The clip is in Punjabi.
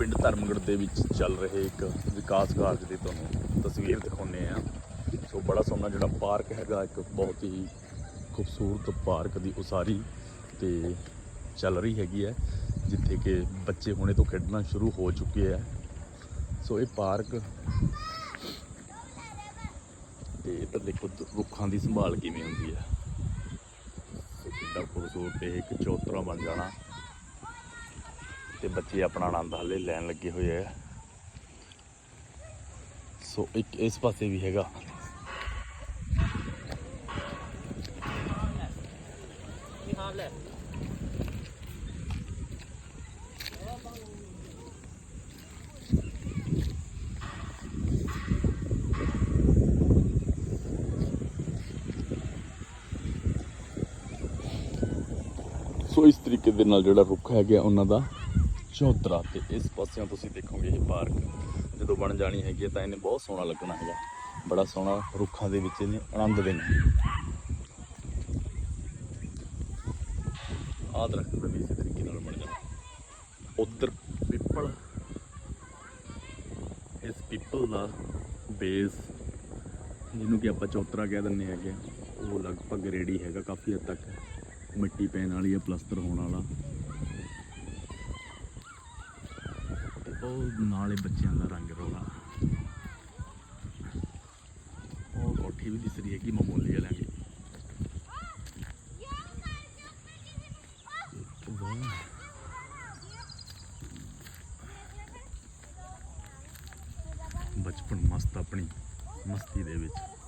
ਪਿੰਡ ਧਰਮਗੜ ਦੇ ਵਿੱਚ ਚੱਲ ਰਹੇ ਇੱਕ ਵਿਕਾਸ ਕਾਰਜ ਦੀ ਤੁਹਾਨੂੰ ਤਸਵੀਰ ਦਿਖਾਉਂਦੇ ਆ ਸੋ ਬੜਾ ਸੋਹਣਾ ਜਿਹੜਾ ਪਾਰਕ ਹੈਗਾ, ਇੱਕ ਬਹੁਤ ਹੀ ਖੂਬਸੂਰਤ ਪਾਰਕ ਦੀ ਉਸਾਰੀ ਤੇ ਚੱਲ ਰਹੀ ਹੈਗੀ ਹੈ, ਜਿੱਥੇ ਕਿ ਬੱਚੇ ਹੁਣੇ ਤੋਂ ਖੇਡਣਾ ਸ਼ੁਰੂ ਹੋ ਚੁੱਕੇ ਆ ਸੋ ਇਹ ਪਾਰਕ ਤੇ ਇੱਧਰ ਦੇਖੋ ਰੁੱਖਾਂ ਦੀ ਸੰਭਾਲ ਕਿਵੇਂ ਹੁੰਦੀ ਹੈ। ਸੋ ਕਿੰਨਾ ਖੂਬਸੂਰਤ, ਇਹ ਇੱਕ ਚੌਤਰਾ ਬਣ ਜਾਣਾ। ਤੇ ਬੱਚੇ ਆਪਣਾ ਆਨੰਦ ਹਾਲੇ ਲੈਣ ਲੱਗੇ ਹੋਏ ਆ। ਸੋ ਇੱਕ ਇਸ ਪਾਸੇ ਵੀ ਹੈਗਾ। ਸੋ ਇਸ ਤਰੀਕੇ ਦੇ ਨਾਲ ਜਿਹੜਾ ਰੁੱਖ ਹੈਗਾ ਉਹਨਾਂ ਦਾ ਚੌਂਤਰਾ ਤੇ ਇਸ ਪਾਸਿਓਂ ਤੁਸੀਂ ਦੇਖੋਗੇ ਇਹ ਪਾਰਕ। ਜਦੋਂ ਬਣ ਜਾਣੀ ਹੈਗੀ ਹੈ ਤਾਂ ਇਹਨੇ ਬਹੁਤ ਸੋਹਣਾ ਲੱਗਣਾ ਹੈਗਾ। ਬੜਾ ਸੋਹਣਾ ਰੁੱਖਾਂ ਦੇ ਵਿੱਚ ਇਹਨੇ ਆਨੰਦ ਲੈਣਾ ਆਹ ਦਰਖਤ ਦਾ ਵੀ ਇਸੇ ਤਰੀਕੇ ਨਾਲ ਬਣ ਜਾਣਾ। ਉਧਰ ਪਿੱਪਲ। ਇਸ ਪਿੱਪਲ ਦਾ ਬੇਸ ਜਿਹਨੂੰ ਕਿ ਆਪਾਂ ਚੌਤਰਾ ਕਹਿ ਦਿੰਦੇ ਹੈਗੇ ਆ, ਉਹ ਲਗਭਗ ਰੈਡੀ ਹੈਗਾ ਕਾਫੀ ਹੱਦ ਤੱਕ ਮਿੱਟੀ ਪੈਣ ਵਾਲੀ ਹੈ ਪਲਸਤਰ ਹੋਣ ਵਾਲਾ ਤੇ ਉਹ ਨਾਲੇ ਬੱਚਿਆਂ ਦਾ ਰੰਗ ਰੋਲਾ। ਉਹ ਕੋਠੀ ਵੀ ਦਿਸ ਰਹੀ ਹੈ ਕਿ ਮਾਮੂਲੀ ਦੀ ਵਾਹ। ਬਚਪਨ ਮਸਤ ਆਪਣੀ ਮਸਤੀ ਦੇ ਵਿੱਚ।